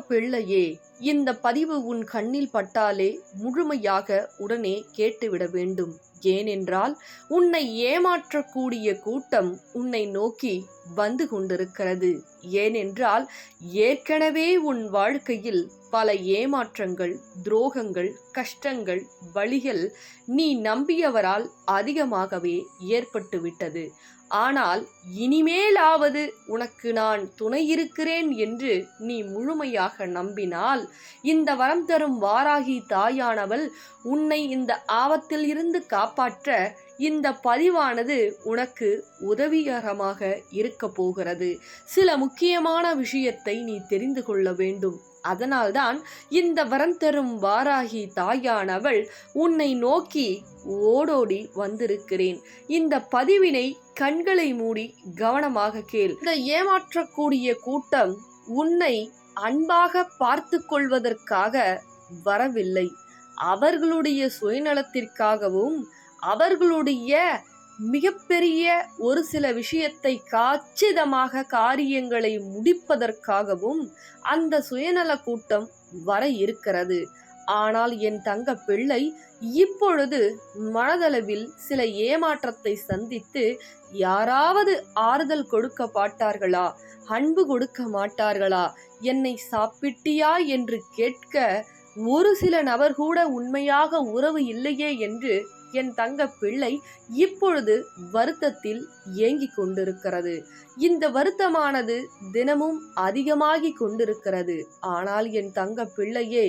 பிள்ளையே இந்த பதிவு உன் கண்ணில் பட்டாலே முழுமையாக உடனே கேட்டுவிட வேண்டும். ஏனென்றால் உன்னை ஏமாற்றக்கூடிய கூட்டம் உன்னை நோக்கி வந்து கொண்டிருக்கிறது. ஏனென்றால் ஏற்கனவே உன் வாழ்க்கையில் பல ஏமாற்றங்கள் துரோகங்கள் கஷ்டங்கள் வழிகள் நீ நம்பியவரால் அதிகமாகவே ஏற்பட்டுவிட்டது. ஆனால் இனிமேலாவது உனக்கு நான் துணை இருக்கிறேன் என்று நீ முழுமையாக நம்பினால் இந்த வரம் தரும் வாராகி தாயானவள் உன்னை இந்த ஆபத்தில் இருந்து காப்பாற்ற இந்த பதிவானது உனக்கு உதவிகரமாக இருக்க போகிறது. சில முக்கியமான விஷயத்தை நீ தெரிந்து கொள்ள வேண்டும். அதனால்தான் இந்த வரம் தரும் வாராகி தாயானவள் உன்னை நோக்கி ஓடோடி வந்திருக்கிறேன். இந்த பதிவினை கண்களை மூடி கவனமாக கேள். இந்த ஏமாற்றக்கூடிய கூட்டம் உன்னை அன்பாக பார்த்து கொள்வதற்காக வரவில்லை. அவர்களுடைய சுயநலத்திற்காகவும் அவர்களுடைய மிகப்பெரிய ஒரு சில விஷயத்தை காச்சிதமாக காரியங்களை முடிப்பதற்காகவும் அந்த சுயநல கூட்டம் வர இருக்கிறது. ஆனால் என் தங்க பிள்ளை இப்பொழுது மனதளவில் சில ஏமாற்றத்தை சந்தித்து யாராவது ஆறுதல் கொடுக்க மாட்டார்களா? அன்பு கொடுக்க மாட்டார்களா? என்னை சாப்பிட்டியா என்று கேட்க ஒரு சில நபர் கூட உண்மையாக உறவு இல்லையே என்று என் தங்க பிள்ளை இப்பொழுது வருத்தத்தில் ஏங்கிக் கொண்டிருக்கிறது. இந்த வருத்தமானது தினமும் அதிகமாகி கொண்டிருக்கிறது. ஆனால் என் தங்க பிள்ளையே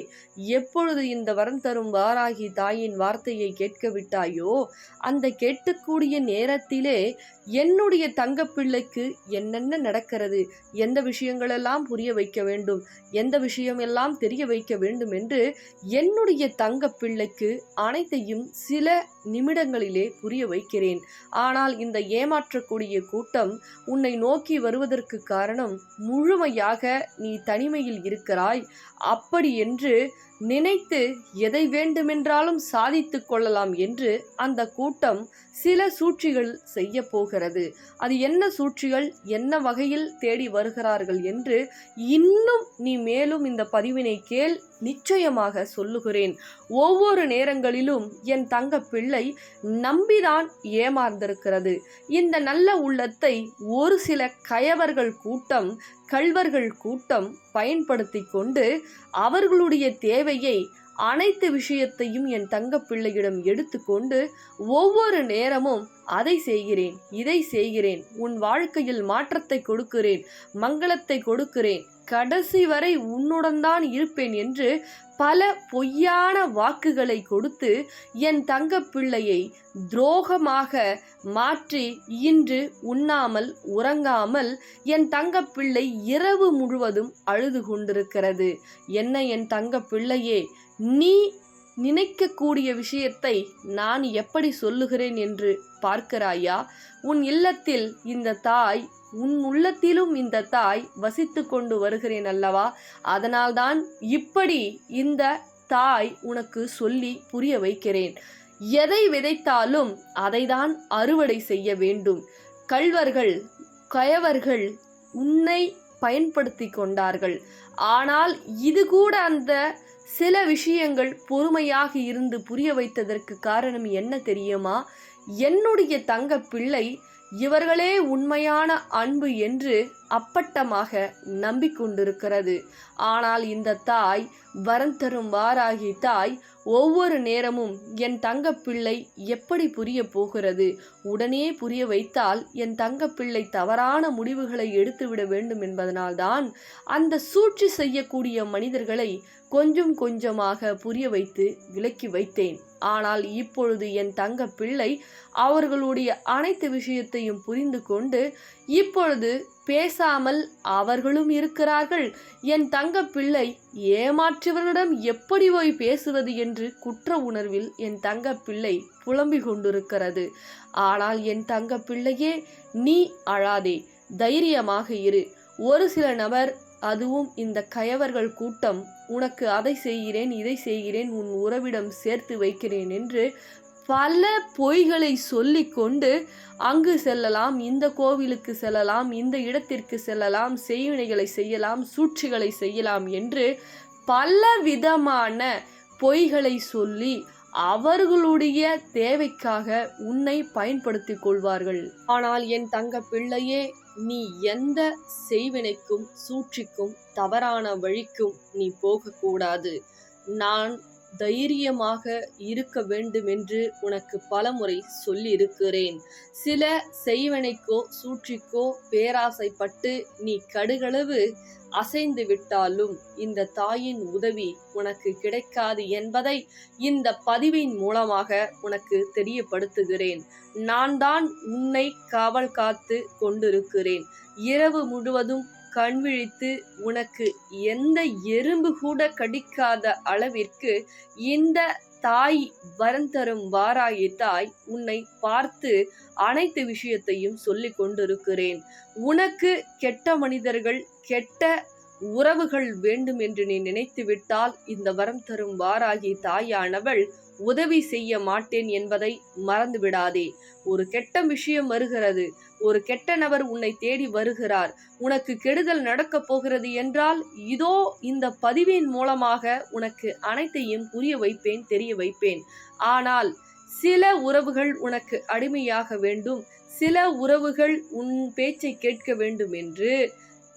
எப்பொழுது இந்த வரம் தரும் வாராகி தாயின் வார்த்தையை கேட்க விட்டாயோ அந்த கேட்கக்கூடிய நேரத்திலே என்னுடைய தங்க பிள்ளைக்கு என்னென்ன நடக்கிறது எந்த விஷயங்களெல்லாம் புரிய வைக்க வேண்டும் எந்த விஷயம் எல்லாம் தெரிய வைக்க வேண்டும் என்று என்னுடைய தங்க பிள்ளைக்கு அனைத்தையும் சில நிமிடங்களிலே புரிய வைக்கிறேன். ஆனால் இந்த ஏமாற்றக்கூடிய கூட்டம் உன்னை நோக்கி வருவதற்கு காரணம் முழுமையாக நீ தனிமையில் இருக்கிறாய். அப்படி என்று நினைத்து எதை வேண்டுமென்றாலும் சாதித்து கொள்ளலாம் என்று அந்த கூட்டம் சில சூழ்ச்சிகள் செய்ய போகிறது. அது என்ன சூழ்ச்சிகள்? என்ன வகையில் தேடி வருகிறார்கள் என்று இன்னும் நீ மேலும் இந்த பதிவினை கேள் நிச்சயமாக சொல்லுகிறேன். ஒவ்வொரு நேரங்களிலும் என் தங்க பிள்ளை நம்பிதான் ஏமாந்திருக்கிறது. இந்த நல்ல உள்ளத்தை ஒரு சில கயவர்கள் கூட்டம் கள்வர்கள் கூட்டம் பயன்படுத்தி கொண்டு அவர்களுடைய தேவையை அனைத்து விஷயத்தையும் என் தங்க பிள்ளையிடம் எடுத்துக்கொண்டு ஒவ்வொரு நேரமும் அதை செய்கிறேன் இதை செய்கிறேன். உன் வாழ்க்கையில் மாற்றத்தை கொடுக்கிறேன் மங்களத்தை கொடுக்கிறேன். கடைசி வரை உன்னுடன் தான் இருப்பேன் என்று பல பொய்யான வாக்குகளை கொடுத்து என் தங்க பிள்ளையை துரோகமாக மாற்றி இன்று உண்ணாமல் உறங்காமல் என் தங்க பிள்ளை இரவு முழுவதும் அழுது கொண்டிருக்கிறது. என்ன என் தங்க பிள்ளையே நீ நினைக்கக்கூடிய விஷயத்தை நான் எப்படி சொல்லுகிறேன் என்று பார்க்கிறாயா? உன் இல்லத்தில் இந்த தாய் உன் உள்ளத்திலும் இந்த தாய் வசித்து கொண்டு வருகிறேன் அல்லவா? அதனால்தான் இப்படி இந்த தாய் உனக்கு சொல்லி புரிய வைக்கிறேன். எதை விதைத்தாலும் அதைதான் அறுவடை செய்ய வேண்டும். கள்வர்கள் கயவர்கள் உன்னை பயன்படுத்தி கொண்டார்கள். ஆனால் இது கூட அந்த சில விஷயங்கள் பொறுமையாக இருந்து புரிய வைத்ததற்கு காரணம் என்ன தெரியுமா? என்னுடைய தங்க பிள்ளை இவர்களே உண்மையான அன்பு என்று அப்பட்டமாக நம்பிக்கொண்டிருக்கிறது. ஆனால் இந்த தாய் வரம் தரும் வாராகி தாய் ஒவ்வொரு நேரமும் என் தங்க பிள்ளை எப்படி புரிய போகிறது? உடனே புரிய வைத்தால் என் தங்க பிள்ளை தவறான முடிவுகளை எடுத்துவிட வேண்டும் என்பதனால்தான் அந்த சூழ்ச்சி செய்யக்கூடிய மனிதர்களை கொஞ்சம் கொஞ்சமாக புரிய வைத்து விலக்கி வைத்தேன். ஆனால் இப்பொழுது என் தங்க பிள்ளை அவர்களுடைய அனைத்து விஷயத்தையும் புரிந்து கொண்டு இப்பொழுது பேசாமல் அவர்களும் இருக்கிறார்கள். என் தங்க பிள்ளை ஏமாற்றியவர்களிடம் எப்படி போய் பேசுவது என்று குற்ற உணர்வில் என் தங்க பிள்ளை புலம்பிக் கொண்டிருக்கிறது. ஆனால் என் தங்க பிள்ளையே நீ அழாதே தைரியமாக இரு. ஒரு சில நபர் அதுவும் இந்த கயவர்கள் கூட்டம் உனக்கு அதை செய்கிறேன் இதை செய்கிறேன் உன் உறவிடம் சேர்த்து வைக்கிறேன் என்று பல பொய்களை சொல்லிக்கொண்டு அங்கு செல்லலாம் இந்த கோவிலுக்கு செல்லலாம் இந்த இடத்திற்கு செல்லலாம் செய்வினைகளை செய்யலாம் சூழ்ச்சிகளை செய்யலாம் என்று பல விதமான பொய்களை சொல்லி அவர்களுடைய தேவைக்காக உன்னை பயன்படுத்திக் கொள்வார்கள். ஆனால் என் தங்க பிள்ளையே நீ எந்த செய்வினைக்கும் சூழ்ச்சிக்கும் தவறான வழிக்கும் நீ போகக்கூடாது. நான் தைரியமாக இருக்க வேண்டும் என்று உனக்கு பலமுறை சொல்லியிருக்கிறேன். சில செய்வனைக்கோ சூழ்ச்சிக்கோ பேராசைப்பட்டு நீ கடுகளவு அசைந்து விட்டாலும் இந்த தாயின் உதவி உனக்கு கிடைக்காது என்பதை இந்த பதிவின் மூலமாக உனக்கு தெரியப்படுத்துகிறேன். நான் தான் உன்னை காவல் காத்து கொண்டிருக்கிறேன். இரவு முழுவதும் கண் விழித்து உனக்கு எந்த எறும்பு கூட கடிக்காத அளவிற்கு இந்த தாய் வரம் தரும் வாராயி தாய் உன்னை பார்த்து அனைத்து விஷயத்தையும் சொல்லிக் கொண்டிருக்கிறேன். உனக்கு கெட்ட மனிதர்கள் கெட்ட உறவுகள் வேண்டும் என்று நீ நினைத்து விட்டால் இந்த வரம் தரும் வாராகி தாயானவள் உதவி செய்ய மாட்டேன் என்பதை மறந்து விடாதே. ஒரு கெட்ட விஷயம் வருகிறது. ஒரு கெட்ட நபர் உன்னை தேடி வருகிறார். உனக்கு கெடுதல் நடக்கப் போகிறது என்றால் இதோ இந்த பதிவின் மூலமாக உனக்கு அனைத்தையும் புரிய வைப்பேன் தெரிய வைப்பேன். ஆனால் சில உறவுகள் உனக்கு அடிமையாக வேண்டும். சில உறவுகள் உன் பேச்சை கேட்க வேண்டும் என்று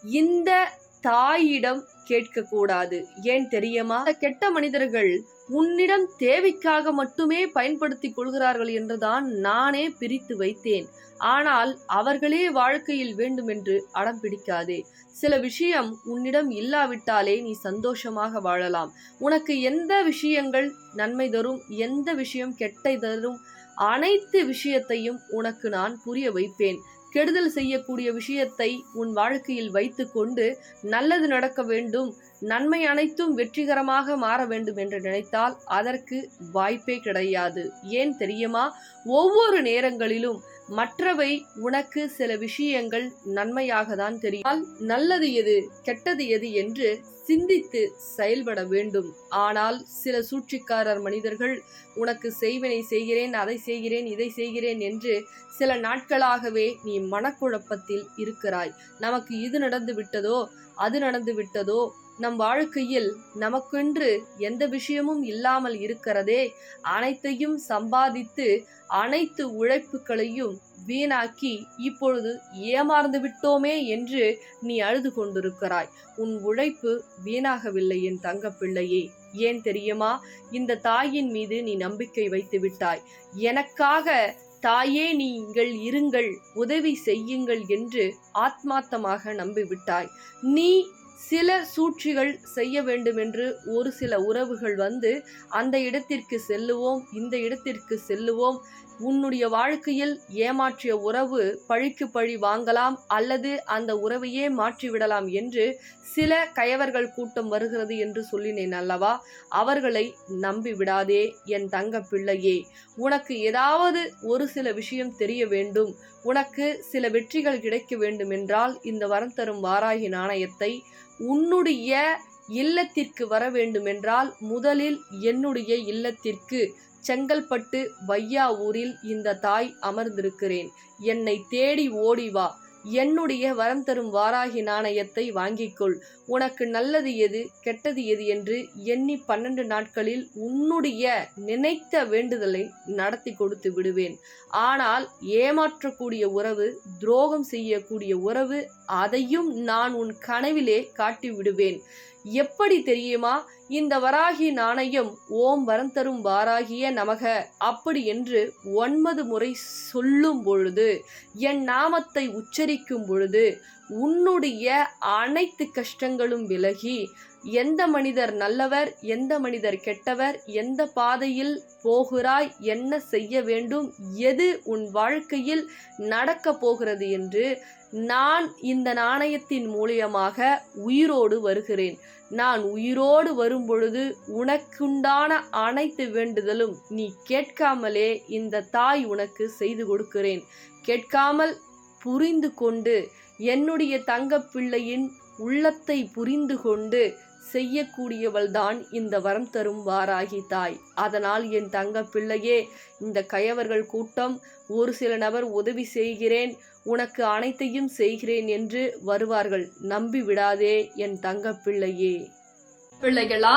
இந்த தாயிடம் கேட்கக்கூடாது. ஏன் தெரியுமா? கெட்ட மனிதர்கள் உன்னிடம் தேவைக்காக மட்டுமே பயன்படுத்திக் கொள்கிறார்கள் என்றுதான் நானே பிரித்து வைத்தேன். ஆனால் அவர்களே வாழ்க்கையில் வேண்டும் என்று அடம் பிடிக்காதே. சில விஷயம் உன்னிடம் இல்லாவிட்டாலே நீ சந்தோஷமாக வாழலாம். உனக்கு எந்த விஷயங்கள் நன்மை தரும் எந்த விஷயம் கெட்டை தரும் அனைத்து விஷயத்தையும் உனக்கு நான் புரிய வைப்பேன். கெடுதல் செய்யக்கூடிய விஷயத்தை உன் வாழ்க்கையில் வைத்துக்கொண்டு நல்லது நடக்க வேண்டும் நன்மை அனைத்தும் வெற்றிகரமாக மாற வேண்டும் என்று நினைத்தால் அதற்கு வாய்ப்பே கிடையாது. ஏன் தெரியுமா? ஒவ்வொரு நேரங்களிலும் மற்றவை உனக்கு சில விஷயங்கள் நன்மையாக தான் தெரியும் நல்லது எது கெட்டது எது என்று சிந்தித்து செயல்பட வேண்டும். ஆனால் சில சூழ்ச்சிக்காரர் மனிதர்கள் உனக்கு செய்வினை செய்கிறேன் அதை செய்கிறேன் இதை செய்கிறேன் என்று சில நாட்களாகவே நீ மனக்குழப்பத்தில் இருக்கிறாய். நமக்கு இது நடந்து விட்டதோ அது நடந்து விட்டதோ நம் வாழ்க்கையில் நமக்கென்று எந்த விஷயமும் இல்லாமல் இருக்கிறதே அனைத்தையும் சம்பாதித்து அனைத்து உழைப்புகளையும் வீணாக்கி இப்பொழுது ஏமாந்து விட்டோமே என்று நீ அழுது கொண்டிருக்கிறாய். உன் உழைப்பு வீணாகவில்லை என் தங்க பிள்ளையே ஏன் தெரியுமா? இந்த தாயின் மீது நீ நம்பிக்கை வைத்து விட்டாய். எனக்காக தாயே நீங்கள் இருங்கள் உதவி செய்யுங்கள் என்று ஆத்மார்த்தமாக நம்பிவிட்டாய். நீ சில சூழ்ச்சிகள் செய்ய வேண்டுமென்று ஒரு சில உறவுகள் வந்து அந்த இடத்திற்கு செல்லுவோம் இந்த இடத்திற்கு செல்லுவோம் உன்னுடைய வாழ்க்கையில் ஏமாற்றிய உறவு பழிக்கு பழி வாங்கலாம் அல்லது அந்த உறவையே மாற்றிவிடலாம் என்று சில கயவர்கள் கூட்டம் வருகிறது என்று சொல்லினேன் அல்லவா? அவர்களை நம்பி விடாதே என் தங்க பிள்ளையே. உனக்கு ஏதாவது ஒரு சில விஷயம் தெரிய வேண்டும். உனக்கு சில வெற்றிகள் கிடைக்க வேண்டும் என்றால் இந்த வரம் தரும் வாராகி நாணயத்தை உன்னுடைய இல்லத்திற்கு வர வேண்டுமென்றால் முதலில் என்னுடைய இல்லத்திற்கு செங்கல்பட்டு வையா ஊரில் இந்த தாய் அமர்ந்திருக்கிறேன். என்னை தேடி ஓடி வா. என்னுடைய வரம் தரும் வாராகி நாணயத்தை வாங்கிக்கொள். உனக்கு நல்லது எது கெட்டது எது என்று எண்ணி பன்னெண்டு நாட்களில் உன்னுடைய நினைத்த வேண்டுதலை நடத்தி கொடுத்து விடுவேன். ஆனால் ஏமாற்றக்கூடிய உறவு துரோகம் செய்யக்கூடிய உறவு அதையும் நான் உன் கனவிலே காட்டி விடுவேன் எப்படி தெரியுமா? இந்த வராகி நாணயம் ஓம் வரம் தரும் வாராகிய நமக. அப்படி என்று ஒன்பது முறை சொல்லும் பொழுது என் நாமத்தை உச்சரிக்கும் பொழுது உன்னுடைய அனைத்து கஷ்டங்களும் விலகி எந்த மனிதர் நல்லவர் எந்த மனிதர் கெட்டவர் எந்த பாதையில் போகிறாய் என்ன செய்ய வேண்டும் எது உன் வாழ்க்கையில் நடக்கப் போகிறது என்று நான் இந்த நாணயத்தின் மூலியமாக உயிரோடு வருகிறேன். நான் உயிரோடு வரும்பொழுது உனக்குண்டான அனைத்து வேண்டுதலும் நீ கேட்காமலே இந்த தாய் உனக்கு செய்து கொடுக்கிறேன். கேட்காமல் புரிந்து கொண்டு என்னுடைய தங்கப்பிள்ளையின் உள்ளத்தை புரிந்து கொண்டு செய்யக்கூடியவள்தான் இந்த வரம் தரும் வாராகி தாய். அதனால் என் தங்க பிள்ளையே இந்த கயவர்கள் கூட்டம் ஒரு சில நபர் உதவி செய்கிறேன். உனக்கு அனைத்தையும் செய்கிறேன் என்று வருவார்கள். நம்பி விடாதே என் தங்க பிள்ளையே பிள்ளைகளா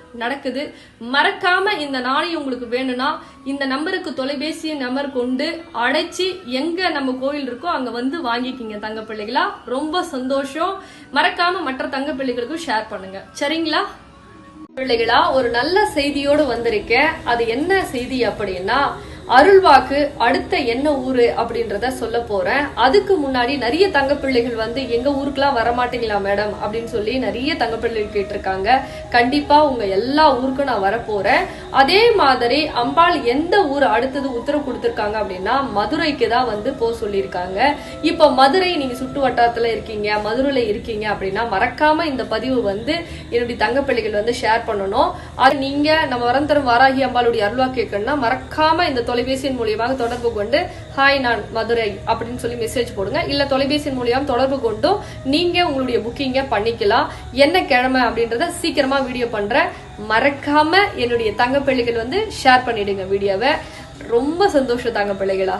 நடக்குது. மறக்காம இந்த நாணயம் உங்களுக்கு வேணும்னா இந்த நம்பருக்கு தொலைபேசி நம்பர் கொண்டு அடைச்சி எங்க நம்ம கோயில் இருக்கோ அங்க வந்து வாங்கிக்கிங்க தங்க பிள்ளைகளா ரொம்ப சந்தோஷம். மறக்காம மற்ற தங்க பிள்ளைகளுக்கும் ஷேர் பண்ணுங்க. சரிங்களா? பிள்ளைகளா ஒரு நல்ல செய்தியோடு வந்திருக்கேன். அது என்ன செய்தி அப்படின்னா அருள்வாக்கு அடுத்த என்ன ஊரு அப்படின்றத சொல்ல போறேன். அதுக்கு முன்னாடி நிறைய தங்க பிள்ளைகள் வந்து எங்க ஊருக்குலாம் வரமாட்டீங்களா மேடம்? அப்படின்னு சொல்லி நிறைய தங்க பிள்ளைகள் கேட்டிருக்காங்க. கண்டிப்பா உங்க எல்லா ஊருக்கும் நான் வரப்போறேன். அதே மாதிரி அம்பாள் எந்த ஊர் அடுத்தது உத்தரவு கொடுத்திருக்காங்க அப்படின்னா மதுரைக்கு தான் வந்து போக சொல்லியிருக்காங்க. இப்போ மதுரை நீங்க சுட்டு வட்டாரத்துல இருக்கீங்க மதுரையில இருக்கீங்க அப்படின்னா மறக்காம இந்த பதிவு வந்து என்னுடைய தங்க பிள்ளைகள் வந்து ஷேர் பண்ணணும். அது நீங்க நம்ம வரந்தரும் வாராகி அம்பாளுடைய அருள்வா கேட்கணும்னா மறக்காம இந்த தொலை தொலைபேசியின் மூலியமாக தொடர்பு கொண்டு ஹாய் நான் மதுரை அப்படின்னு சொல்லி மெசேஜ் போடுங்க. இல்ல தொலைபேசியின் மூலியம் தொடர்பு கொண்டும் நீங்க உங்களுடைய புக்கிங்க பண்ணிக்கலாம். என்ன கிழமை அப்படின்றத சீக்கிரமா வீடியோ பண்றேன். மறக்காம என்னுடைய தங்க பிள்ளைகள் வந்து ஷேர் பண்ணிடுங்க வீடியோவை ரொம்ப சந்தோஷம் தங்க பிள்ளைகளா.